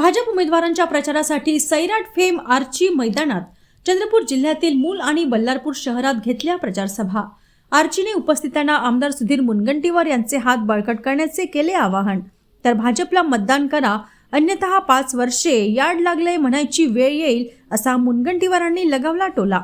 भाजप उमेदवारांच्या प्रचारासाठी सैराट फेम आर्ची मैदानात चंद्रपूर जिल्ह्यातील मूल आणि बल्लारपूर शहरात घेतल्या प्रचारसभा. आर्चीने उपस्थितांना आमदार सुधीर मुनगंटीवार यांचे हात बळकट करण्याचे केले आवाहन. तर भाजपला मतदान करा अन्यथा पाच वर्षे याड लागले म्हणायची वेळ येईल असा मुनगंटीवारांनी लगावला टोला.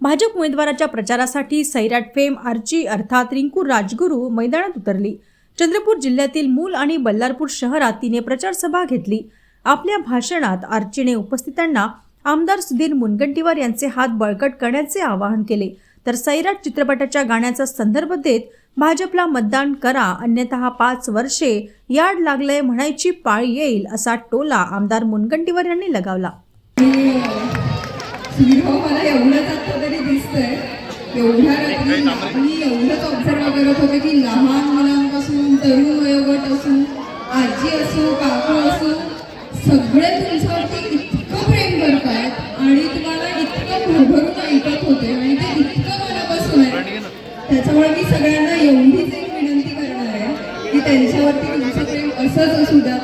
भाजप उमेदवाराच्या प्रचारासाठी सैराट फेम आर्ची अर्थात रिंकू राजगुरू मैदानात उतरली. चंद्रपूर जिल्ह्यातील मूल आणि बल्लारपूर शहरात तिने प्रचारसभा घेतली. आपल्या भाषणात आर्चीने उपस्थितांना आमदार सुधीर मुनगंटीवार यांचे हात बळकट करण्याचे आवाहन केले. तर सैराट चित्रपटाच्या गाण्याचा संदर्भ देत भाजपला मतदान करा अन्यथा पाच वर्षे याड लागलंय म्हणायची पाळी येईल असा टोला आमदार मुनगंटीवार यांनी लगावला. सुधीर भाऊ मला एवढंच आता तरी दिसतंय. एवढ्या रात्री मी एवढंच ऑब्झर्व करत होते की लहान मुलांपासून तरुण वयोगट असू आजी असू काकू सगळे तुमच्यावरती इतकं प्रेम करतायत आणि तुम्हाला इतकं भरभरून ऐकत होते आणि ते इतकं मनापासून आहे. त्याच्यामुळे मी सगळ्यांना एवढीच एक विनंती करणार आहे की त्यांच्यावरती तुमचं प्रेम असंच असू द्या.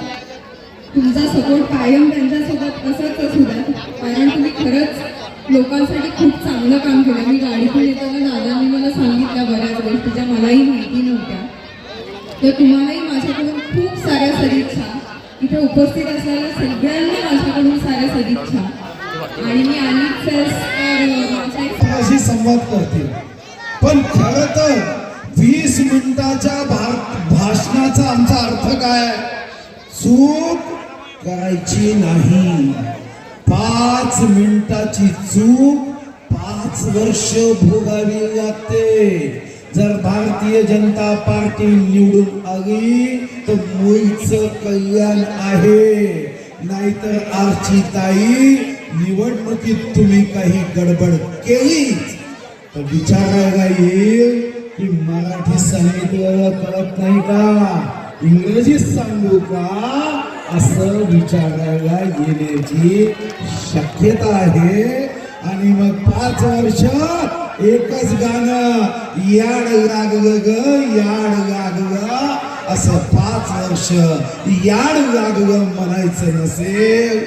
तुमचा सपोर्ट कायम त्यांच्यासोबत असंच असू द्या. कारण तुम्ही खरंच लोकांसाठी खूप चांगलं काम केलं. मी गाडीतून येताना दादांनी मला सांगितल्या बऱ्याच गोष्टी ज्या मलाही माहिती नव्हत्या. तर तुम्हालाही माझ्याकडून खूप साऱ्या सदिच्छा. इथे उपस्थित असलेल्या सगळ्यांना माझ्याकडून साऱ्या सदिच्छा. आणि मी आलीच तर अशी संवाद करते. पण खर तर वीस मिनिटाच्या भा- भाषणाचा आमचा अर्थ काय? चूक करायची नाही. पाच मिनिटाची चूक पाच वर्ष भोगावी लागते. जर भारतीय जनता पार्टी निवडून आली तर मूळचं कल्याण आहे. नाहीतर आरची ताई निवडणुकीत तुम्ही काही गडबड केली तर विचारायला येईल की मराठी सांगितलेलं कळत नाही का? इंग्रजीत सांगू का? असं विचारायला येण्याची शक्यता आहे. आणि मग पाच वर्ष एकच गाणं याड लागलं ग याड लागलं असं पाच वर्ष याड लागलं म्हणायचं नसेल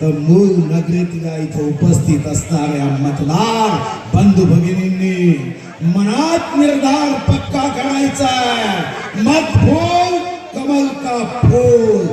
तर मूळ नगरीतल्या इथं उपस्थित असणाऱ्या मतदार बंधू भगिनींनी मनात निर्धार पक्का करायचा मत फोल कमल का फूल.